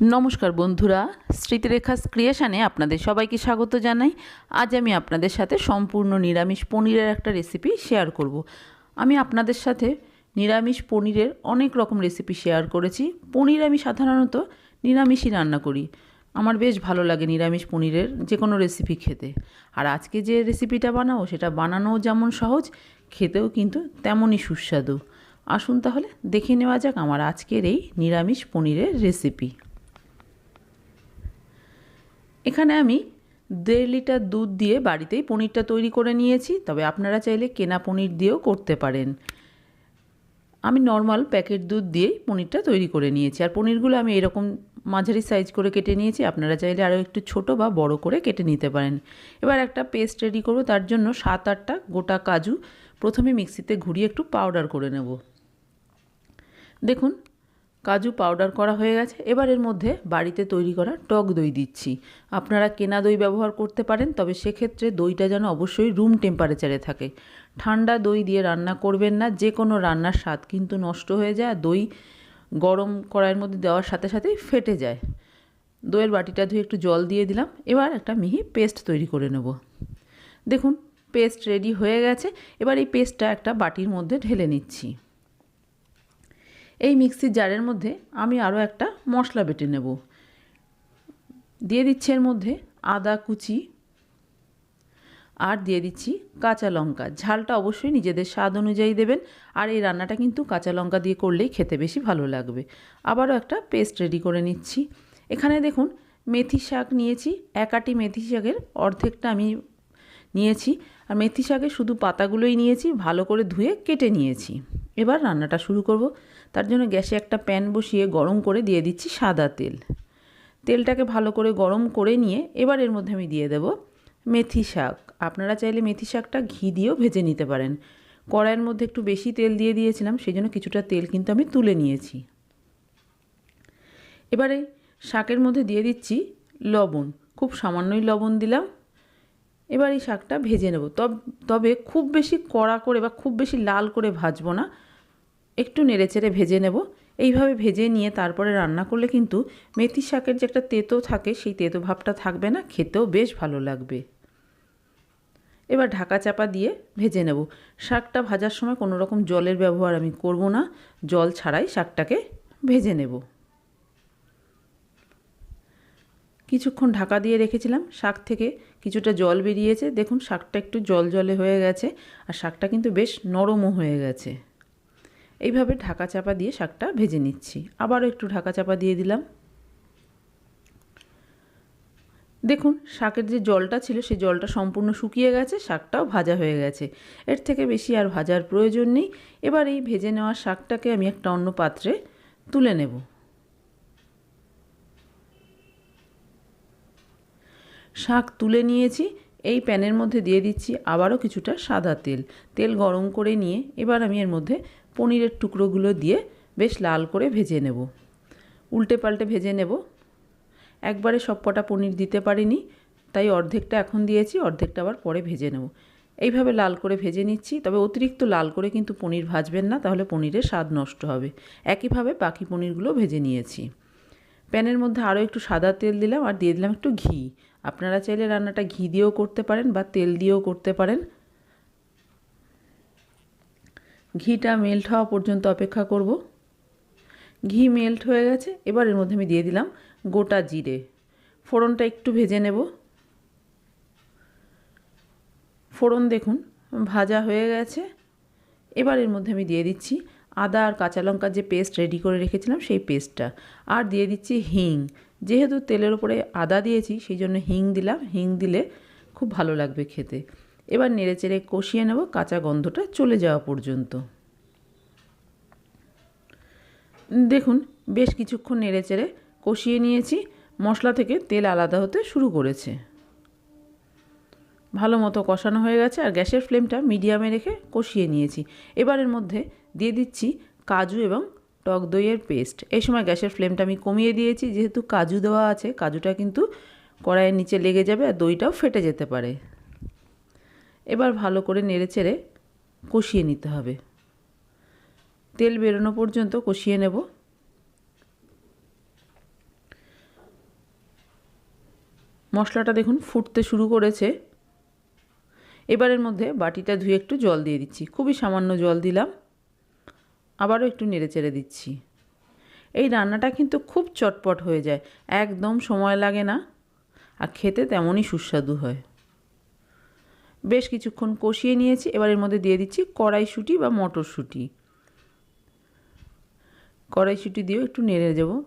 নমস্কার বন্ধুরা স্মৃতিরেখা ক্রিয়েশানে আপনাদের সবাইকে স্বাগত জানাই। আজ আমি আপনাদের সাথে সম্পূর্ণ নিরামিষ পনিরের একটা রেসিপি শেয়ার করব। আমি আপনাদের সাথে নিরামিষ পনিরের অনেক রকম রেসিপি শেয়ার করেছি। পনির আমি সাধারণত নিরামিষই রান্না করি। আমার বেশ ভালো লাগে নিরামিষ পনিরের যে কোনো রেসিপি খেতে। আর আজকে যে রেসিপিটা বানাবো, সেটা বানানোও যেমন সহজ, খেতেও কিন্তু তেমনই সুস্বাদু। আসুন তাহলে দেখে নেওয়া যাক আমার আজকের এই নিরামিষ পনিরের রেসিপি এখানে আমি দেড় লিটার দুধ দিয়ে বাড়িতেই পনিরটা তৈরি করে নিয়েছি, তবে আপনারা চাইলে কেনা পনির দিয়েও করতে পারেন। আমি নর্মাল প্যাকেট দুধ দিয়েই পনিরটা তৈরি করে নিয়েছি, আর পনিরগুলো আমি এরকম মাঝারি সাইজ করে কেটে নিয়েছি, আপনারা চাইলে আরও একটু ছোট বা বড় করে কেটে নিতে পারেন। এবার একটা পেস্ট রেডি করব, তার জন্য সাত আটটা গোটা কাজু প্রথমে মিক্সিতে ঘুরিয়ে একটু পাউডার করে নেব। দেখুন কাজু পাউডার করা হয়ে গেছে। এবার এর মধ্যে বাড়িতে তৈরি করা টক দই দিচ্ছি। আপনারা কেনা দই ব্যবহার করতে পারেন, তবে সেক্ষেত্রে দইটা যেন অবশ্যই রুম টেম্পারেচারে থাকে। ঠান্ডা দই দিয়ে রান্না করবেন না যে কোনো রান্নার স্বাদ কিন্তু নষ্ট হয়ে যায় আর দই গরম কড়াইয়ের মধ্যে দেওয়ার সাথে সাথেই ফেটে যায়। দইয়ের বাটিটা ধুয়ে একটু জল দিয়ে দিলাম। এবার একটা মিহি পেস্ট তৈরি করে নেব। দেখুন পেস্ট রেডি হয়ে গেছে। এবার এই পেস্টটা একটা বাটির মধ্যে ঢেলে নিচ্ছি। এই মিক্সির জারের মধ্যে আমি আরও একটা মশলা বেটে নেব। দিয়ে দিচ্ছি এর মধ্যে আদা, কুচি আর দিয়ে দিচ্ছি কাঁচা লঙ্কা। ঝালটা অবশ্যই নিজেদের স্বাদ অনুযায়ী দেবেন আর এই রান্নাটা কিন্তু কাঁচা লঙ্কা দিয়ে করলেই খেতে বেশি ভালো লাগবে। আবারও একটা পেস্ট রেডি করে নিচ্ছি। এখানে দেখুন মেথি শাক নিয়েছি, এক আটি মেথি শাকের অর্ধেকটা আমি নিয়েছি আর মেথি শাকের শুধু পাতাগুলোই নিয়েছি, ভালো করে ধুয়ে কেটে নিয়েছি। এবার রান্নাটা শুরু করব। তার জন্য গ্যাসে একটা প্যান বসিয়ে গরম করে দিয়ে দিচ্ছি সাদা তেল। তেলটাকে ভালো করে গরম করে নিয়ে এবার এর মধ্যে আমি দিয়ে দেব মেথি শাক। আপনারা চাইলে মেথি শাকটা ঘি দিয়েও ভেজে নিতে পারেন। কড়াইয়ের মধ্যে একটু বেশি তেল দিয়ে দিয়েছিলাম সেই জন্য কিছুটা তেল কিন্তু আমি তুলে নিয়েছি। এবারে শাকের মধ্যে দিয়ে দিচ্ছি লবণ। খুব সামান্যই লবণ দিলাম। এবার এই শাকটা ভেজে নেব। তবে খুব বেশি কড়া করে বা খুব বেশি লাল করে ভাজবো না। একটু নেড়েচেড়ে ভেজে নেব। এইভাবে ভেজে নিয়ে তারপরে রান্না করলে কিন্তু মেথি শাকের যে একটা তেতো থাকে, সেই তেতো ভাবটা থাকবে না। খেতেও বেশ ভালো লাগবে। এবার ঢাকা চাপা দিয়ে ভেজে নেব। শাকটা ভাজার সময় কোনো রকম জলের ব্যবহার আমি করব না। জল ছাড়াই শাকটাকে ভেজে নেব। কিছুক্ষণ ঢাকা দিয়ে রেখেছিলাম। শাক থেকে কিছুটা জল বেরিয়েছে। দেখুন, শাকটা একটু জল জলে হয়ে গেছে। আর শাকটা কিন্তু বেশ নরমও হয়ে গেছে। এইভাবে ঢাকা চাপা দিয়ে শাকটা ভেজে নিচ্ছি। আবারও একটু ঢাকা চাপা দিয়ে দিলাম। দেখুন, শাকের যে জলটা ছিল, সেই জলটা সম্পূর্ণ শুকিয়ে গেছে, শাকটাও ভাজা হয়ে গেছে। এর থেকে বেশি আর ভাজার প্রয়োজন নেই। এবার এই ভেজে নেওয়া শাকটাকে আমি একটা অন্য পাত্রে তুলে নেব। শাক তুলে নিয়েছি। এই প্যানের মধ্যে দিয়ে দিচ্ছি আবারও কিছুটা সাদা তেল। তেল গরম করে নিয়ে এবার আমি এর মধ্যে পনিরের টুকরোগুলো দিয়ে বেশ লাল করে ভেজে নেব। উল্টে পাল্টে ভেজে নেব। একবারে সব কটা পনির দিতে পারিনি, তাই অর্ধেকটা এখন দিয়েছি, অর্ধেকটা আবার পরে ভেজে নেব। এইভাবে লাল করে ভেজে নিচ্ছি, তবে অতিরিক্ত লাল করে কিন্তু পনির ভাজবেন না, তাহলে পনিরের স্বাদ নষ্ট হবে। একইভাবে বাকি পনিরগুলো ভেজে নিয়েছি। প্যানের মধ্যে আরও একটু সাদা তেল দিলাম, আর দিয়ে দিলাম একটু ঘি। আপনারা চাইলে রান্নাটা ঘি দিয়েও করতে পারেন বা তেল দিয়েও করতে পারেন। ঘিটা মেল্ট হওয়া পর্যন্ত অপেক্ষা করব। ঘি মেল্ট হয়ে গেছে, এবার এর মধ্যে আমি দিয়ে দিলাম গোটা জিরে। ফোড়নটা একটু ভেজে নেব। ফোড়ন দেখুন, ভাজা হয়ে গেছে। এবার এর মধ্যে আমি দিয়ে দিচ্ছি আদা আর কাঁচা লঙ্কার যে পেস্ট রেডি করে রেখেছিলাম, সেই পেস্টটা আর দিয়ে দিচ্ছি হিং। যেহেতু তেলের উপরে আদা দিয়েছি, সেই জন্য হিং দিলাম। হিং দিলে খুব ভালো লাগবে খেতে। এবার নেড়েচেড়ে কষিয়ে নেব কাঁচা গন্ধটা চলে যাওয়া পর্যন্ত। দেখুন, বেশ কিছুক্ষণ নেড়েচেড়ে কষিয়ে নিয়েছি, মশলা থেকে তেল আলাদা হতে শুরু করেছে। ভালো মতো কষানো হয়ে গেছে আর গ্যাসের ফ্লেমটা মিডিয়ামে রেখে কষিয়ে নিয়েছি। এবারের মধ্যে দিয়ে দিচ্ছি কাজু এবং টক দইয়ের পেস্ট। এই সময় গ্যাসের ফ্লেমটা আমি কমিয়ে দিয়েছি, যেহেতু কাজু দেওয়া আছে, কাজুটা কিন্তু কড়াইয়ের নিচে লেগে যাবে আর দইটাও ফেটে যেতে পারে। এবার ভালো করে নেড়ে চেড়ে কষিয়ে নিতে হবে। তেল বেরোনো পর্যন্ত কষিয়ে নেব। মশলাটা দেখুন ফুটতে শুরু করেছে। এবারের মধ্যে বাটিটা ধুয়ে একটু জল দিয়ে দিচ্ছি। খুবই সামান্য জল দিলাম। আবারও একটু নেড়ে চেড়ে দিচ্ছি। এই রান্নাটা কিন্তু খুব চটপট হয়ে যায়। একদম সময় লাগে না। আর খেতে তেমনই সুস্বাদু হয়। বেশ কিছুক্ষণ কষিয়ে নিয়েছি। এবার এর মধ্যে দিয়ে দিচ্ছি কড়াইশুঁটি বা মটরশুঁটি। কড়াইশুঁটি দিয়েও একটু নেড়ে দেব।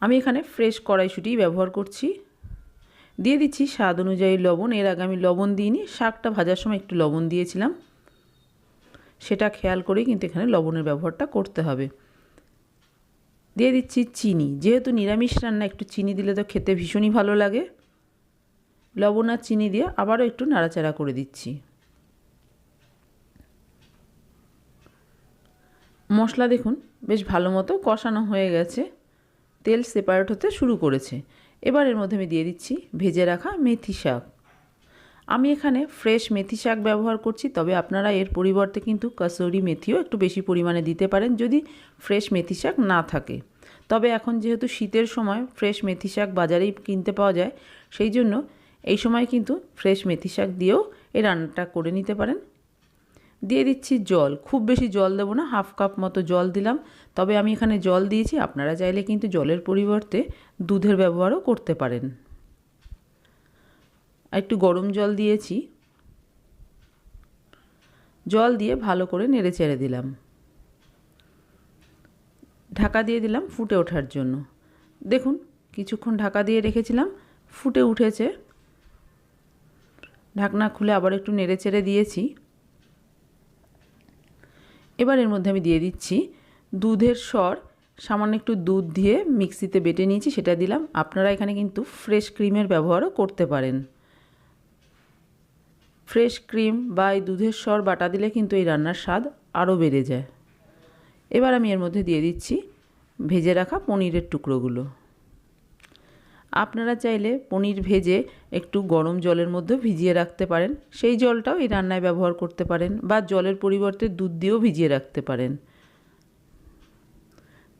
আমি এখানে ফ্রেশ কড়াইশুঁটি ব্যবহার করছি। দিয়ে দিচ্ছি স্বাদ অনুযায়ী লবণ। এর আগে আমি লবণ দিইনি। শাকটা ভাজার সময় একটু লবণ দিয়েছিলাম। সেটা খেয়াল করেই কিন্তু এখানে লবণের ব্যবহারটা করতে হবে। দিয়ে দিচ্ছি চিনি। যেহেতু নিরামিষ রান্না, একটু চিনি দিলে তো খেতে ভীষণই ভালো লাগে। লবণ আর চিনি দিয়ে আবারও একটু নাড়াচাড়া করে দিচ্ছি। মশলা দেখুন, বেশ ভালো মতো কষানো হয়ে গেছে। তেল সেপারেট হতে শুরু করেছে। এবার এর মধ্যে আমি দিয়ে দিচ্ছি ভেজে রাখা মেথি শাক। আমি এখানে ফ্রেশ মেথি শাক ব্যবহার করছি, তবে আপনারা এর পরিবর্তে কিন্তু কাসৌরি মেথিও একটু বেশি পরিমাণে দিতে পারেন যদি ফ্রেশ মেথি শাক না থাকে। তবে এখন যেহেতু শীতের সময় ফ্রেশ মেথি শাক বাজারেই কিনতে পাওয়া যায়, সেই জন্য এই সময় কিন্তু ফ্রেশ মেথি শাক দিয়েও এই রান্নাটা করে নিতে পারেন। দিয়ে দিচ্ছি জল। খুব বেশি জল দেবো না, হাফ কাপ মতো জল দিলাম। তবে আমি এখানে জল দিয়েছি, আপনারা চাইলে কিন্তু জলের পরিবর্তে দুধের ব্যবহারও করতে পারেন। একটু গরম জল দিয়েছি। জল দিয়ে ভালো করে নেড়ে চেড়ে দিলাম। ঢাকা দিয়ে দিলাম ফুটে ওঠার জন্য। দেখুন, কিছুক্ষণ ঢাকা দিয়ে রেখেছিলাম, ফুটে উঠেছে। ঢাকনা খুলে আবার একটু নেড়ে চেড়ে দিয়েছি। এবার এর মধ্যে আমি দিয়ে দিচ্ছি দুধের স্বর সামান্য একটু দুধ দিয়ে মিক্সিতে বেটে নিয়েছি, সেটা দিলাম। আপনারা এখানে কিন্তু ফ্রেশ ক্রিমের ব্যবহারও করতে পারেন। ফ্রেশ ক্রিম বা এই দুধের স্বর বাটা দিলে কিন্তু এই রান্নার স্বাদ আরও বেড়ে যায়। এবার আমি এর মধ্যে দিয়ে দিচ্ছি ভেজে রাখা পনিরের টুকরোগুলো। আপনারা চাইলে পনির ভেজে একটু গরম জলের মধ্যে ভিজিয়ে রাখতে পারেন। সেই জলটাও এই রান্নায় ব্যবহার করতে পারেন বা জলের পরিবর্তে দুধ দিয়েও ভিজিয়ে রাখতে পারেন।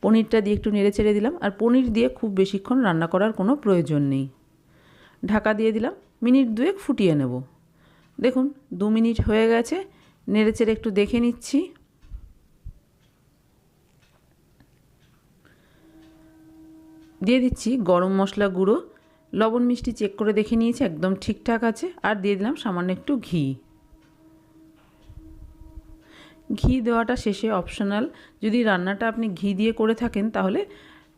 পনিরটা দিয়ে একটু নেড়ে ছেড়ে দিলাম আর পনির দিয়ে খুব বেশিক্ষণ রান্না করার কোনো প্রয়োজন নেই। ঢাকা দিয়ে দিলাম, মিনিট দুয়েক ফুটিয়ে নেব। দেখুন, দু মিনিট হয়ে গেছে, নেড়ে চেড়ে একটু দেখে নিচ্ছি। দিয়ে দিচ্ছি গরম মশলা গুঁড়ো। লবণ মিষ্টি চেক করে দেখে নিয়েছি, একদম ঠিকঠাক আছে। আর দিয়ে দিলাম সামান্য একটু ঘি। ঘি দেওয়াটা শেষে অপশনাল যদি রান্নাটা আপনি ঘি দিয়ে করে থাকেন, তাহলে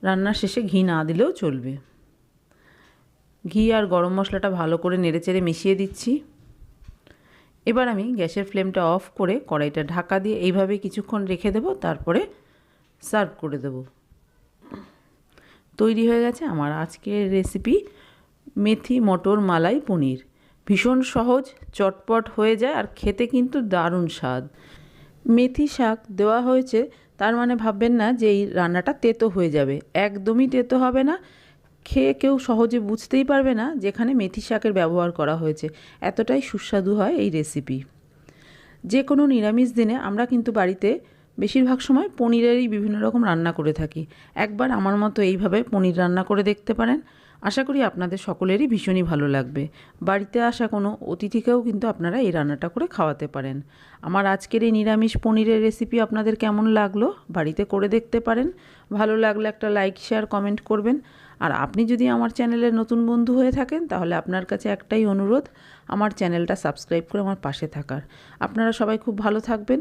রান্নার শেষে ঘি না দিলেও চলবে। ঘি আর গরম মশলাটা ভালো করে নেড়েচেড়ে মিশিয়ে দিচ্ছি। এবার আমি গ্যাসের ফ্লেমটা অফ করে কড়াইটা ঢাকা দিয়ে এইভাবে কিছুক্ষণ রেখে দেবো, তারপরে সার্ভ করে দেবো। তৈরি হয়ে গেছে আমার আজকের রেসিপি মেথি মটর মালাই পনির। ভীষণ সহজ, চটপট হয়ে যায় আর খেতে কিন্তু দারুণ স্বাদ। মেথি শাক দেওয়া হয়েছে, তার মানে ভাববেন না যে এই রান্নাটা তেতো হয়ে যাবে। একদমই তেতো হবে না। খেয়ে কেউ সহজে বুঝতেই পারবে না যেখানে মেথি শাকের ব্যবহার করা হয়েছে। এতটাই সুস্বাদু হয় এই রেসিপি যে কোনো নিরামিষ দিনে আমরা কিন্তু বাড়িতে বেশিরভাগ সময় পনিরেরই বিভিন্ন রকম রান্না করে থাকি। একবার আমার মতো এইভাবে পনির রান্না করে দেখতে পারেন। আশা করি আপনাদের সকলেরই ভীষণই ভালো লাগবে। বাড়িতে আসা কোনো অতিথিকেও কিন্তু আপনারা এই রান্নাটা করে খাওয়াতে পারেন। আমার আজকের এই নিরামিষ পনিরের রেসিপি আপনাদের কেমন লাগল? বাড়িতে করে দেখতে পারেন। ভালো লাগলে একটা লাইক শেয়ার কমেন্ট করবেন। আর আপনি যদি আমার চ্যানেলের নতুন বন্ধু হয়ে থাকেন, তাহলে আপনার কাছে একটাই অনুরোধ, আমার চ্যানেলটা সাবস্ক্রাইব করে আমার পাশে থাকার। আপনারা সবাই খুব ভালো থাকবেন।